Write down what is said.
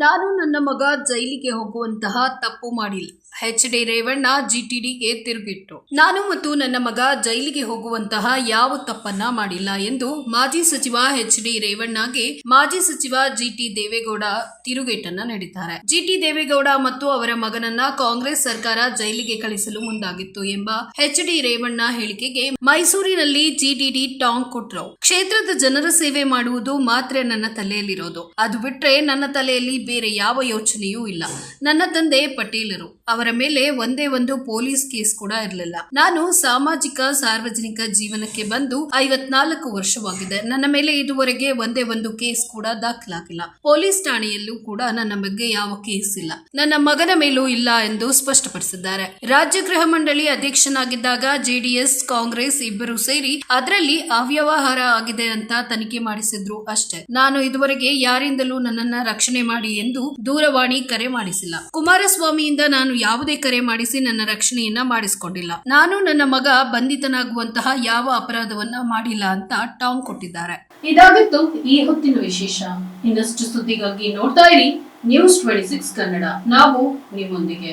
ನಾನು ನನ್ನ ಮಗ ಜೈಲಿಗೆ ಹೋಗುವಂತಹ ತಪ್ಪು ಮಾಡಿಲ್ಲ. ಎಚ್ ಡಿ ರೇವಣ್ಣ ಜಿಟಿಡಿಗೆ ತಿರುಗಿಟ್ಟು ನಾನು ಮತ್ತು ನನ್ನ ಮಗ ಜೈಲಿಗೆ ಹೋಗುವಂತಹ ಯಾವ ತಪ್ಪನ್ನ ಮಾಡಿಲ್ಲ ಎಂದು ಮಾಜಿ ಸಚಿವ ಎಚ್ ಡಿ ರೇವಣ್ಣಗೆ ಮಾಜಿ ಸಚಿವ ಜಿಟಿ ದೇವೇಗೌಡ ತಿರುಗೇಟನ್ನ ನೀಡಿದ್ದಾರೆ. ಜಿಟಿ ದೇವೇಗೌಡ ಮತ್ತು ಅವರ ಮಗನನ್ನ ಕಾಂಗ್ರೆಸ್ ಸರ್ಕಾರ ಜೈಲಿಗೆ ಕಳಿಸಲು ಮುಂದಾಗಿತ್ತು ಎಂಬ ಎಚ್ ಡಿ ರೇವಣ್ಣ ಹೇಳಿಕೆಗೆ ಮೈಸೂರಿನಲ್ಲಿ ಜಿಟಿಡಿ ಟಾಂಗ್ ಕೊಟ್ರು. ಕ್ಷೇತ್ರದ ಜನರ ಸೇವೆ ಮಾಡುವುದು ಮಾತ್ರ ನನ್ನ ತಲೆಯಲ್ಲಿರೋದು. ಅದು ಬಿಟ್ರೆ ನನ್ನ ತಲೆಯಲ್ಲಿ ಬೇರೆ ಯಾವ ಯೋಚನೆಯೂ ಇಲ್ಲ. ನನ್ನ ತಂದೆ ಪಟೇಲರು. ಅವರ ಮೇಲೆ ಒಂದೇ ಒಂದು ಪೊಲೀಸ್ ಕೇಸ್ ಕೂಡ ಇರಲಿಲ್ಲ. ನಾನು ಸಾಮಾಜಿಕ, ಸಾರ್ವಜನಿಕ ಜೀವನಕ್ಕೆ ಬಂದು ಐವತ್ನಾಲ್ಕು ವರ್ಷವಾಗಿದೆ. ನನ್ನ ಮೇಲೆ ಇದುವರೆಗೆ ಒಂದೇ ಒಂದು ಕೇಸ್ ಕೂಡ ದಾಖಲಾಗಿಲ್ಲ. ಪೊಲೀಸ್ ಠಾಣೆಯಲ್ಲೂ ಕೂಡ ನನ್ನ ಬಗ್ಗೆ ಯಾವ ಕೇಸ್ ಇಲ್ಲ. ನನ್ನ ಮಗನ ಮೇಲೂ ಇಲ್ಲ ಎಂದು ಸ್ಪಷ್ಟಪಡಿಸಿದ್ದಾರೆ. ರಾಜ್ಯ ಗೃಹ ಮಂಡಳಿ ಅಧ್ಯಕ್ಷನಾಗಿದ್ದಾಗ ಜೆಡಿಎಸ್, ಕಾಂಗ್ರೆಸ್ ಇಬ್ಬರು ಸೇರಿ ಅದರಲ್ಲಿ ಅವ್ಯವಹಾರ ಆಗಿದೆ ಅಂತ ತನಿಖೆ ಮಾಡಿಸಿದ್ರು ಅಷ್ಟೇ. ನಾನು ಇದುವರೆಗೆ ಯಾರಿಂದಲೂ ನನ್ನನ್ನ ರಕ್ಷಣೆ ಮಾಡಿ ಎಂದು ದೂರವಾಣಿ ಕರೆ ಮಾಡಿಸಿಲ್ಲ. ಕುಮಾರಸ್ವಾಮಿಯಿಂದ ನಾನು ಯಾವುದೇ ಕರೆ ಮಾಡಿಸಿ ನನ್ನ ರಕ್ಷಣೆಯನ್ನ ಮಾಡಿಸಿಕೊಂಡಿಲ್ಲ. ನಾನು ನನ್ನ ಮಗ ಬಂಧಿತನಾಗುವಂತಹ ಯಾವ ಅಪರಾಧವನ್ನ ಮಾಡಿಲ್ಲ ಅಂತ ಟಾಂಗ್ ಕೊಟ್ಟಿದ್ದಾರೆ. ಇದಾಗಿತ್ತು ಈ ಹೊತ್ತಿನ ವಿಶೇಷ. ಇನ್ನಷ್ಟು ಸುದ್ದಿಗಾಗಿ ನೋಡ್ತಾ ಇರಿ ನ್ಯೂಸ್ ಟ್ವೆಂಟಿ ಸಿಕ್ಸ್ ಕನ್ನಡ. ನಾವು ನಿಮ್ಮೊಂದಿಗೆ.